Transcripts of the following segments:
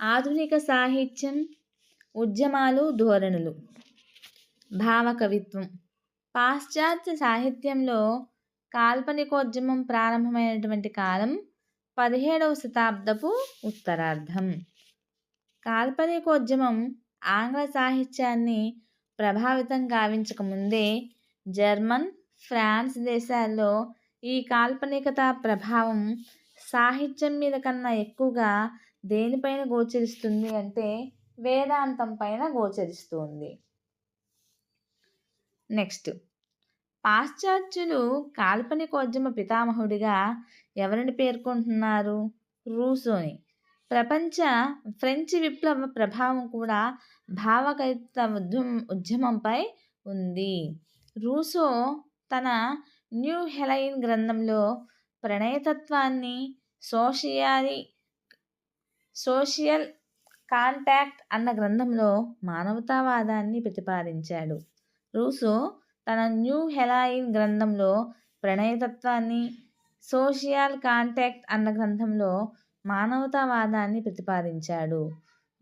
ఆధునిక సాహిత్యం ఉద్యమాలు ధోరణులు. భావకవిత్వం. పాశ్చాత్య సాహిత్యంలో కాల్పనికోద్యమం ప్రారంభమైనటువంటి కాలం పదిహేడవ శతాబ్దపు ఉత్తరార్ధం. కాల్పనికోద్యమం ఆంగ్ల సాహిత్యాన్ని ప్రభావితం గావించకముందే జర్మన్ ఫ్రాన్స్ దేశాల్లో ఈ కాల్పనికత ప్రభావం సాహిత్యం మీద కన్నా ఎక్కువగా దేనిపైన గోచరిస్తుంది అంటే వేదాంతం పైన గోచరిస్తుంది. నెక్స్ట్. పాశ్చాత్యులు కాల్పనికోద్యమ పితామహుడిగా ఎవరిని పేర్కొంటున్నారు? రూసోని. ప్రపంచ ఫ్రెంచ్ విప్లవ ప్రభావం కూడా భావకైత ఉద్యమ ఉద్యమంపై ఉంది. రూసో తన న్యూ హెలైన్ గ్రంథంలో ప్రణయతత్వాన్ని సోషియాలి సోషియల్ కాంటాక్ట్ అన్న గ్రంథంలో మానవతావాదాన్ని ప్రతిపాదించాడు. రూసో తన న్యూ హెలాయిన్ గ్రంథంలో ప్రణయతత్వాన్ని సోషియల్ కాంటాక్ట్ అన్న గ్రంథంలో మానవతావాదాన్ని ప్రతిపాదించాడు.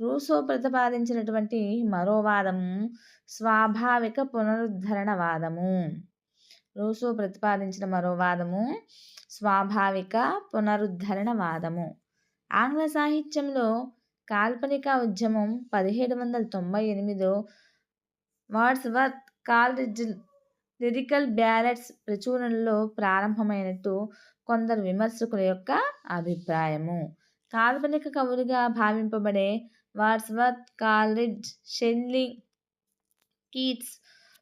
రూసో ప్రతిపాదించినటువంటి మరో వాదము స్వాభావిక పునరుద్ధరణవాదము. రూసో ప్రతిపాదించిన మరో వాదము స్వాభావిక పునరుద్ధరణవాదము. ఆంగ్ల సాహిత్యంలో కాల్పనిక ఉద్యమం పదిహేడు వందల తొంభై ఎనిమిదిలో వాట్స్వర్త్ కాల్రిడ్జ్ లిరికల్ బ్యాలెట్స్ ప్రచురణలో ప్రారంభమైనట్టు కొందరు విమర్శకుల యొక్క అభిప్రాయము. కాల్పనిక కవులుగా భావింపబడే వాట్స్వర్త్ కాల్రిడ్జ్ షెన్లీ కీట్స్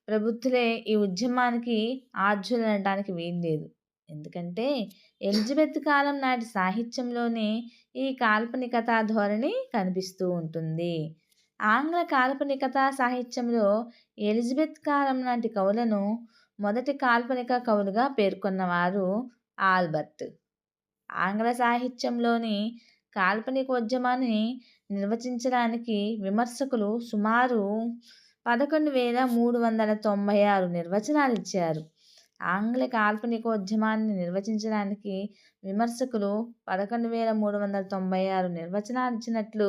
ప్రబుద్ధులే ఈ ఉద్యమానికి ఆద్యులు అనడానికి వీల్లేదు. ఎందుకంటే ఎలిజబెత్ కాలం నాటి సాహిత్యంలోనే ఈ కాల్పనికతా ధోరణి కనిపిస్తూ ఉంటుంది. ఆంగ్ల కాల్పనికతా సాహిత్యంలో ఎలిజబెత్ కాలం నాటి కవులను మొదటి కాల్పనిక కవులుగా పేర్కొన్నవారు ఆల్బర్ట్. ఆంగ్ల సాహిత్యంలోని కాల్పనికోద్యమాన్ని నిర్వచించడానికి విమర్శకులు సుమారు పదకొండు వేల మూడు వందల తొంభై ఆరు నిర్వచనాలు ఇచ్చారు. ఆంగ్ల కాల్పనికోద్యమాన్ని నిర్వచించడానికి విమర్శకులు పదకొండు వేల మూడు వందల తొంభై ఆరు నిర్వచనాలు ఇచ్చినట్లు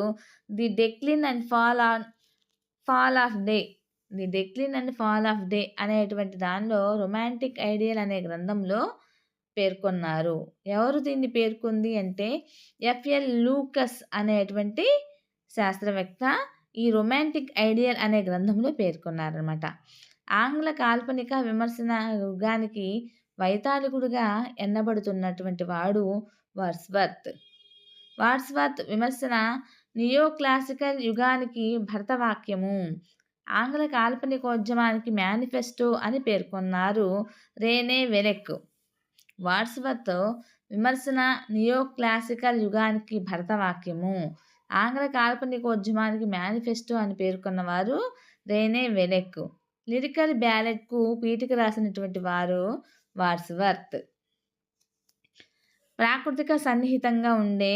the decline and fall on fall of day the decline and fall of day అనేటువంటి దానిలో రొమాంటిక్ ఐడియల్ అనే గ్రంథంలో పేర్కొన్నారు. ఎవరు దీన్ని పేర్కొంది అంటే ఎఫ్ఎల్ లూకస్ అనేటువంటి శాస్త్రవేత్త ఈ రొమాంటిక్ ఐడియల్ అనే గ్రంథంలో పేర్కొన్నారనమాట ఆంగ్ల కాల్పనిక విమర్శన యుగానికి వైతాళికుడుగా ఎన్నబడుతున్నటువంటి వాడు వర్స్వర్త్. వాట్స్వర్త్ విమర్శన నియో క్లాసికల్ యుగానికి భరతవాక్యము. ఆంగ్ల కాల్పనికోద్యమానికి మేనిఫెస్టో అని పేర్కొన్నారు రేనే వెరెక్. వాట్స్వర్త్ విమర్శన నియో క్లాసికల్ యుగానికి భరతవాక్యము. ఆంగ్ల కాల్పనికోద్యమానికి మేనిఫెస్టో అని పేర్కొన్నవారు రేనే వెరెక్. లిరికల్ బ్యాలెట్కు పీఠిక రాసినటువంటి వారు వాట్స్వర్త్ ప్రాకృతిక సన్నిహితంగా ఉండే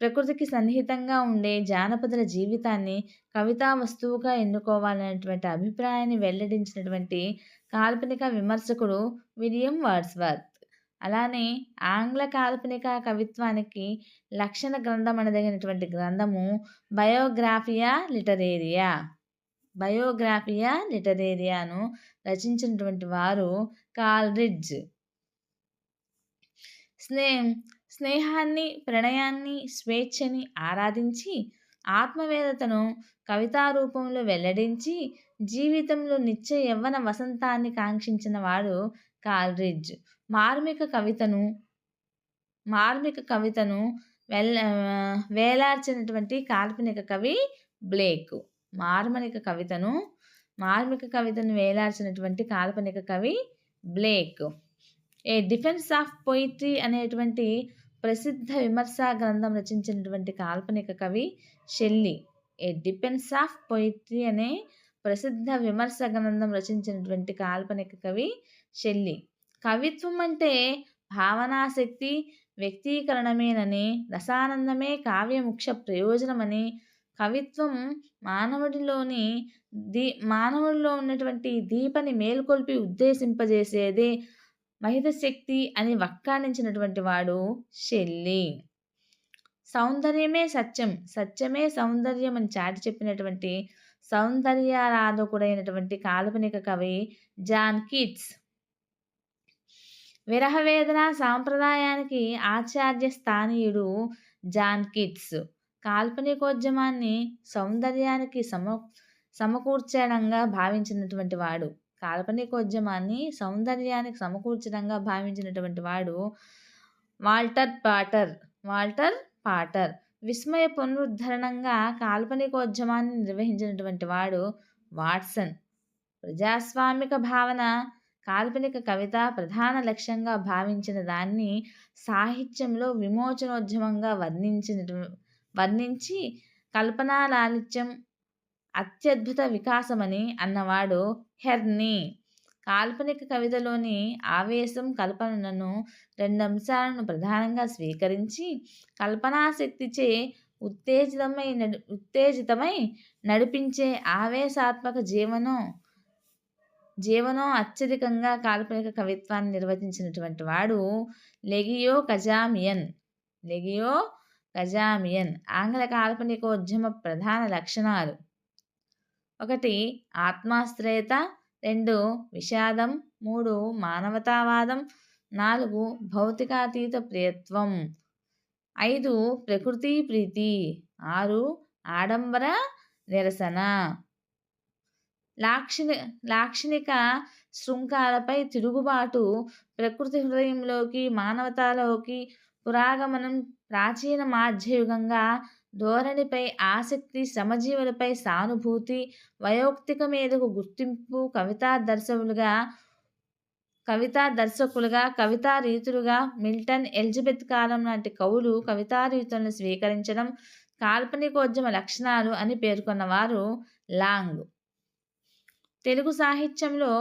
ప్రకృతికి సన్నిహితంగా ఉండే జానపదుల జీవితాన్ని కవితా వస్తువుగా ఎన్నుకోవాలనేటువంటి అభిప్రాయాన్ని వెల్లడించినటువంటి కాల్పనిక విమర్శకుడు విలియం వాట్స్వర్త్ అలానే ఆంగ్ల కాల్పనిక కవిత్వానికి లక్షణ గ్రంథం అనదగినటువంటి గ్రంథము బయోగ్రాఫియా లిటరేరియా. బయోగ్రాఫియా లిటరేరియాను రచించినటువంటి వారు కాల్రిడ్జ్ స్నే స్నేహాన్ని ప్రణయాన్ని స్వేచ్ఛని ఆరాధించి ఆత్మవేదతను కవితా రూపంలో వెల్లడించి జీవితంలో నిత్య యవ్వన వసంతాన్ని కాంక్షించిన వాడు కాల్రిడ్జ్ మార్మిక కవితను మార్మిక కవితను వెల్ వేలార్చినటువంటి కాల్పనిక కవి బ్లేక్. మార్మనిక కవితను మార్మిక కవితను వేలార్చినటువంటి కాల్పనిక కవి Blake. A defence of poetry అనేటువంటి ప్రసిద్ధ విమర్శా గ్రంథం రచించినటువంటి కాల్పనిక కవి Shelley. A defence of poetry అనే ప్రసిద్ధ విమర్శ గ్రంథం రచించినటువంటి కాల్పనిక కవి షెల్లి. కవిత్వం అంటే భావనాశక్తి వ్యక్తీకరణమేనని రసానందమే కావ్య ముఖ్య ప్రయోజనమని కవిత్వం మానవుడిలోని దీ మానవుడిలో ఉన్నటువంటి దీపని మేల్కొల్పి ఉద్దేశింపజేసేదే మహిత శక్తి అని వక్కాణించినటువంటి వాడు షెల్లి. సౌందర్యమే సత్యం. సత్యమే సౌందర్యం అని చాటి చెప్పినటువంటి సౌందర్యారాధకుడైనటువంటి కాల్పనిక కవి జాన్ కిట్స్. విరహవేదన సాంప్రదాయానికి ఆచార్య స్థానీయుడు జాన్ కిట్స్. కాల్పనికోద్యమాన్ని సౌందర్యానికి సమ సమకూర్చడంగా భావించినటువంటి వాడు. కాల్పనికోద్యమాన్ని సౌందర్యానికి సమకూర్చడంగా భావించినటువంటి వాడు Walter Potter. Walter Pater. Vismaya పునరుద్ధరణంగా కాల్పనికోద్యమాన్ని నిర్వహించినటువంటి వాడు వాట్సన్. ప్రజాస్వామిక భావన కాల్పనిక కవిత ప్రధాన లక్ష్యంగా భావించిన దాన్ని సాహిత్యంలో విమోచనోద్యమంగా వర్ణించిన వర్ణించి కల్పనా లాలిత్యం అత్యద్భుత వికాసమని అన్నవాడు హెర్నీ. కాల్పనిక కవితలోని ఆవేశం కల్పనలను రెండు అంశాలను ప్రధానంగా స్వీకరించి కల్పనాశక్తిచే ఉత్తేజితమై నడి ఉత్తేజితమై నడిపించే ఆవేశాత్మక జీవనం జీవనం అత్యధికంగా కాల్పనిక కవిత్వాన్ని నిర్వచించినటువంటి వాడు లెగియో కజామియన్. లెగియో కజామియన్ ఆంగ్ల కాల్పనికోద్యమ ప్రధాన లక్షణాలు. ఒకటి ఆత్మాశ్రయత. రెండు విషాదం. మూడు మానవతావాదం. నాలుగు భౌతికాతీత ప్రియత్వం. ఐదు ప్రకృతి ప్రీతి. ఆరు ఆడంబర నిరసన. లాక్షణి లాక్షణిక శృంఖాలపై తిరుగుబాటు ప్రకృతి హృదయంలోకి మానవతాలోకి పురాగమనం ప్రాచీన మాధ్యయుగంగా ధోరణిపై ఆసక్తి శ్రమజీవులపై సానుభూతి వయోక్తిక మీదకు గుర్తింపు కవితా దర్శకులుగా కవితా దర్శకులుగా కవితా రీతులుగా మిల్టన్ ఎలిజబెత్ కాలం లాంటి కవులు కవితా రీతులను స్వీకరించడం కాల్పనికోద్యమ లక్షణాలు అని పేర్కొన్నవారు లాంగ్. తెలుగు సాహిత్యంలో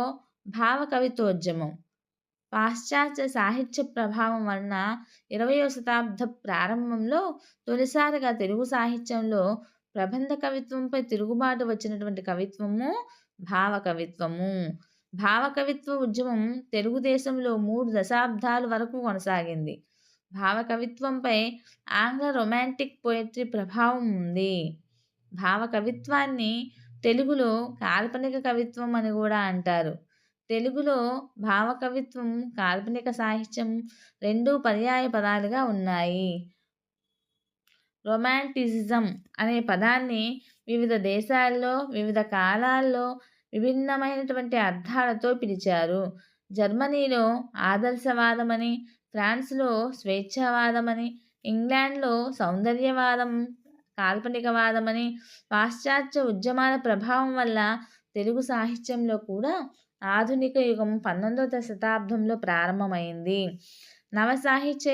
భావ కవితోద్యమం పాశ్చాత్య సాహిత్య ప్రభావం వలన ఇరవయో శతాబ్ద ప్రారంభంలో తొలిసారిగా తెలుగు సాహిత్యంలో ప్రబంధ కవిత్వంపై తిరుగుబాటు వచ్చినటువంటి కవిత్వము భావ కవిత్వము. భావ కవిత్వ ఉద్యమం తెలుగుదేశంలో మూడు దశాబ్దాల వరకు కొనసాగింది. భావ కవిత్వంపై ఆంగ్ల రొమాంటిక్ పోయట్రీ ప్రభావం ఉంది. భావ కవిత్వాన్ని తెలుగులో కాల్పనిక కవిత్వం అని కూడా అంటారు. తెలుగులో భావకవిత్వం కాల్పనిక సాహిత్యం రెండు పర్యాయ పదాలుగా ఉన్నాయి. రొమాంటిసిజం అనే పదాన్ని వివిధ దేశాల్లో వివిధ కాలాల్లో విభిన్నమైనటువంటి అర్థాలతో పిలిచారు. జర్మనీలో ఆదర్శవాదమని ఫ్రాన్స్లో స్వేచ్ఛావాదమని ఇంగ్లాండ్లో సౌందర్యవాదం కాల్పనికవాదమని పాశ్చాత్య ఉద్యమాల ప్రభావం వల్ల తెలుగు సాహిత్యంలో కూడా ఆధునిక యుగం పంతొమ్మిదవ శతాబ్దంలో ప్రారంభమైంది. నవ సాహిత్య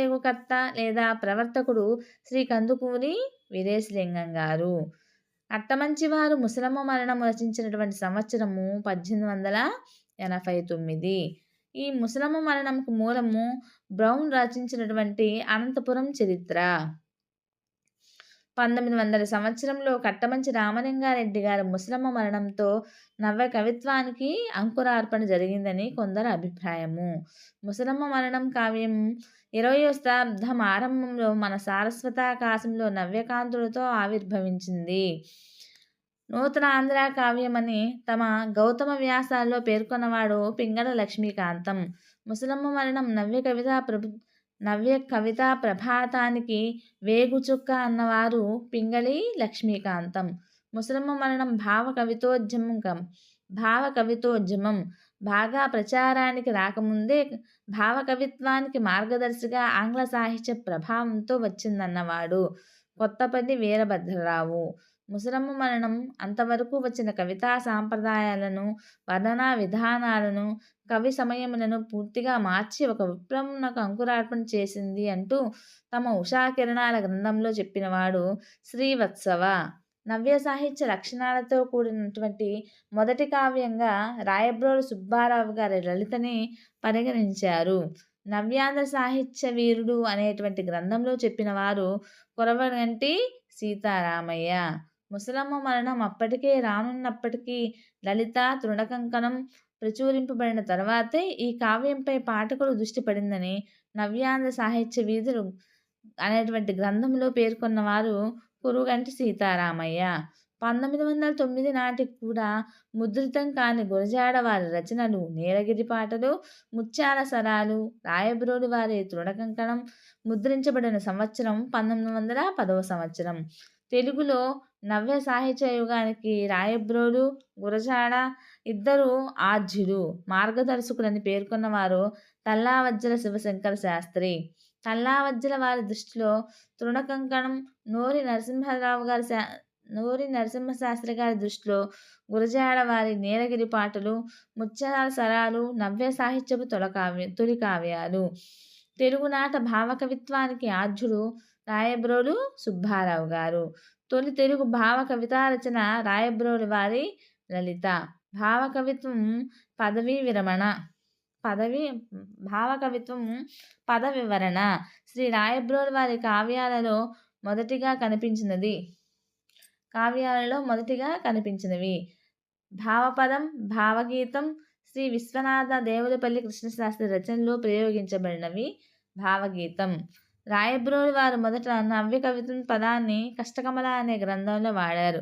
లేదా ప్రవర్తకుడు శ్రీ కందుకూరి వీరేశలింగం గారు. అట్టమంచివారు ముసలమ్మ మరణం రచించినటువంటి సంవత్సరము పద్దెనిమిది వందల ఎనభై తొమ్మిది. ఈ ముసలమ్మ మరణంకు మూలము బ్రౌన్ రచించినటువంటి అనంతపురం చరిత్ర. పంతొమ్మిది వందల సంవత్సరంలో కట్టమంచి రామలింగారెడ్డి గారి ముసలమ్మ మరణంతో నవ్య కవిత్వానికి అంకురార్పణ జరిగిందని కొందరు అభిప్రాయము. ముసలమ్మ మరణం కావ్యం ఇరవయో శతాబ్దం ఆరంభంలో మన సారస్వతాకాశంలో నవ్యకాంతులతో ఆవిర్భవించింది. నూతన ఆంధ్ర కావ్యమని తమ గౌతమ వ్యాసాల్లో పేర్కొన్నవాడు పింగళ లక్ష్మీకాంతం. ముసలమ్మ మరణం నవ్య కవిత ప్రభు నవ్య కవితా ప్రభాతానికి వేగుచుక్క అన్నవారు పింగళి లక్ష్మీకాంతం. ముసలమ్మ మరణం భావ కవితోద్యమం భావ కవితోద్యమం. బాగా ప్రచారానికి రాకముందే భావ కవిత్వానికి మార్గదర్శిగా ఆంగ్ల సాహిత్య ప్రభావంతో వచ్చిందన్నవాడు కొత్తపల్లి వీరభద్రరావు. ముసలమ్మ మరణం అంతవరకు వచ్చిన కవితా సాంప్రదాయాలను వర్ణనా విధానాలను కవి సమయములను పూర్తిగా మార్చి ఒక విప్లవంకు అంకురార్పణ చేసింది అంటూ తమ ఉషాకిరణాల గ్రంథంలో చెప్పినవాడు శ్రీవత్సవ. నవ్య సాహిత్య లక్షణాలతో కూడినటువంటి మొదటి కావ్యంగా రాయబ్రోలు సుబ్బారావు గారి లలితని పరిగణించారు. నవ్యాంధ్ర సాహిత్య వీరుడు అనేటువంటి గ్రంథంలో చెప్పిన వారు కొరవగంటి సీతారామయ్య. ముసలమ్మ మరణం అప్పటికే రానున్నప్పటికీ లలిత తృణకంకణం ప్రచురింపబడిన తర్వాతే ఈ కావ్యంపై పాఠకులు దృష్టి పడిందని నవ్యాంధ్ర సాహిత్య వీధులు అనేటువంటి గ్రంథంలో పేర్కొన్నవారు కురుగంటి సీతారామయ్య. పంతొమ్మిది వందల తొమ్మిది నాటికి కూడా ముద్రితం కాని గురజాడ వారి రచనలు నీలగిరి పాటలు ముత్యాల సరాలు రాయబ్రోలు వారి తృణకంకణం ముద్రించబడిన సంవత్సరం పంతొమ్మిది వందల పదవ సంవత్సరం. తెలుగులో నవ్య సాహిత్య యుగానికి రాయబ్రోలు గురజాడ ఇద్దరు ఆద్యులు మార్గదర్శకులని పేర్కొన్నవారు తల్లావజ్జల శివశంకర శాస్త్రి. తల్లావజ్జల వారి దృష్టిలో తృణకంకణం నోరి నరసింహరావు గారి శా నూరి నరసింహశాస్త్రి గారి దృష్టిలో గురజాడ వారి నీలగిరి పాటలు ముత్యాల సరాలు నవ్య సాహిత్యపు తొలకావ్య తొలి కావ్యాలు. తెలుగునాట భావకవిత్వానికి ఆద్యుడు రాయబ్రోలు సుబ్బారావు గారు. తొలి తెలుగు భావ కవితా రచన రాయబ్రోలు వారి లలిత. భావకవిత్వం పదవీ విరమణ. పదవి భావకవిత్వం పద వివరణ శ్రీ రాయబ్రోలు వారి కావ్యాలలో మొదటిగా కనిపించినది. కావ్యాలలో మొదటిగా కనిపించినవి. భావపదం భావగీతం శ్రీ విశ్వనాథ దేవులపల్లి కృష్ణశాస్త్రి రచనలో ప్రయోగించబడినవి. భావగీతం రాయబ్రోలు వారు మొదట నవ్య కవితం పదాన్ని కష్టకమల అనే గ్రంథంలో వాడారు.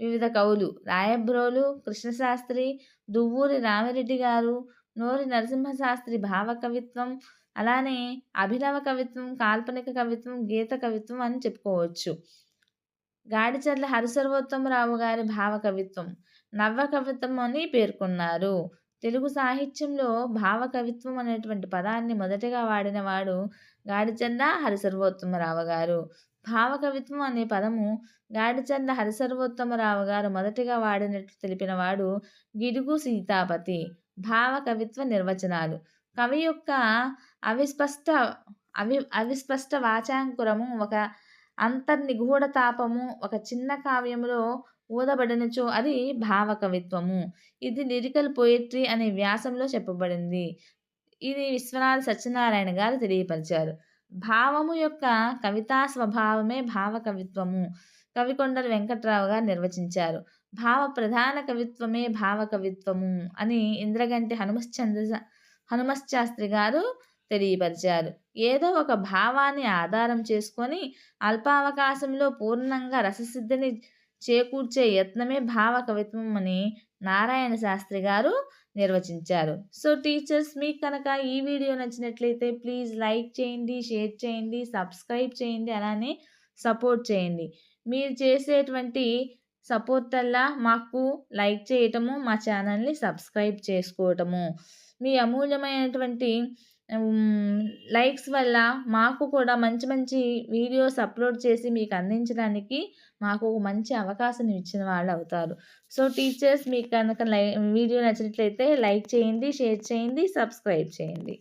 వివిధ కవులు రాయబ్రోలు కృష్ణశాస్త్రి దువ్వూరి రామిరెడ్డి గారు నోరి నరసింహశాస్త్రి భావ కవిత్వం అలానే అభినవ కవిత్వం కాల్పనిక కవిత్వం గీత కవిత్వం అని చెప్పుకోవచ్చు. గాడిచర్ల హరిసర్వోత్తమరావు గారి భావ కవిత్వం నవ్వ కవిత్వం అని పేర్కొన్నారు. తెలుగు సాహిత్యంలో భావ కవిత్వం అనేటువంటి పదాన్ని మొదటగా వాడినవాడు గాడిచంద హరిసర్వోత్తమరావు గారు. భావ కవిత్వం అనే పదము గాడిచంద హరిసర్వోత్తమరావు గారు మొదటిగా వాడినట్లు తెలిపినవాడు గిడుగు సీతాపతి. భావ కవిత్వ నిర్వచనాలు. కవి యొక్క అవిస్పష్ట అవి అవిస్పష్ట వాచాంకురము ఒక అంతర్నిగూఢ తాపము ఒక చిన్న కావ్యములో ఊదబడినచో అది భావకవిత్వము. ఇది లిరికల్ పోయిట్రీ అనే వ్యాసంలో చెప్పబడింది. ఇది విశ్వనాథ సత్యనారాయణ గారు తెలియపరిచారు. భావము యొక్క కవితా స్వభావమే భావ కవిత్వము. కవికొండల వెంకట్రావు గారు నిర్వచించారు. భావ ప్రధాన కవిత్వమే భావ కవిత్వము అని ఇంద్రగంటి హనుమశ్చంద్ర హనుమశ్శాస్త్రి గారు తెలియపరిచారు. ఏదో ఒక భావాన్ని ఆధారం చేసుకొని అల్పావకాశంలో పూర్ణంగా రససిద్ధిని చేకూర్చే యత్నమే భావ కవిత్వం అని నారాయణ శాస్త్రి గారు నిర్వచించారు. సో టీచర్స్ మీకు కనుక ఈ వీడియో నచ్చినట్లయితే ప్లీజ్ లైక్ చేయండి షేర్ చేయండి సబ్స్క్రైబ్ చేయండి అలానే సపోర్ట్ చేయండి. మీరు చేసేటువంటి సపోర్ట్ వల్ల మాకు లైక్ చేయటము మా ఛానల్ని సబ్స్క్రైబ్ చేసుకోవటము. మీ అమూల్యమైనటువంటి లైక్స్ వల్ల మాకు కూడా మంచి మంచి వీడియోస్ అప్లోడ్ చేసి మీకు అందించడానికి మాకు ఒక మంచి అవకాశం ఇచ్చిన వాళ్ళు అవుతారు. సో టీచర్స్ మీకు కనుక లై వీడియో నచ్చినట్లయితే లైక్ చేయండి షేర్ చేయండి సబ్స్క్రైబ్ చేయండి.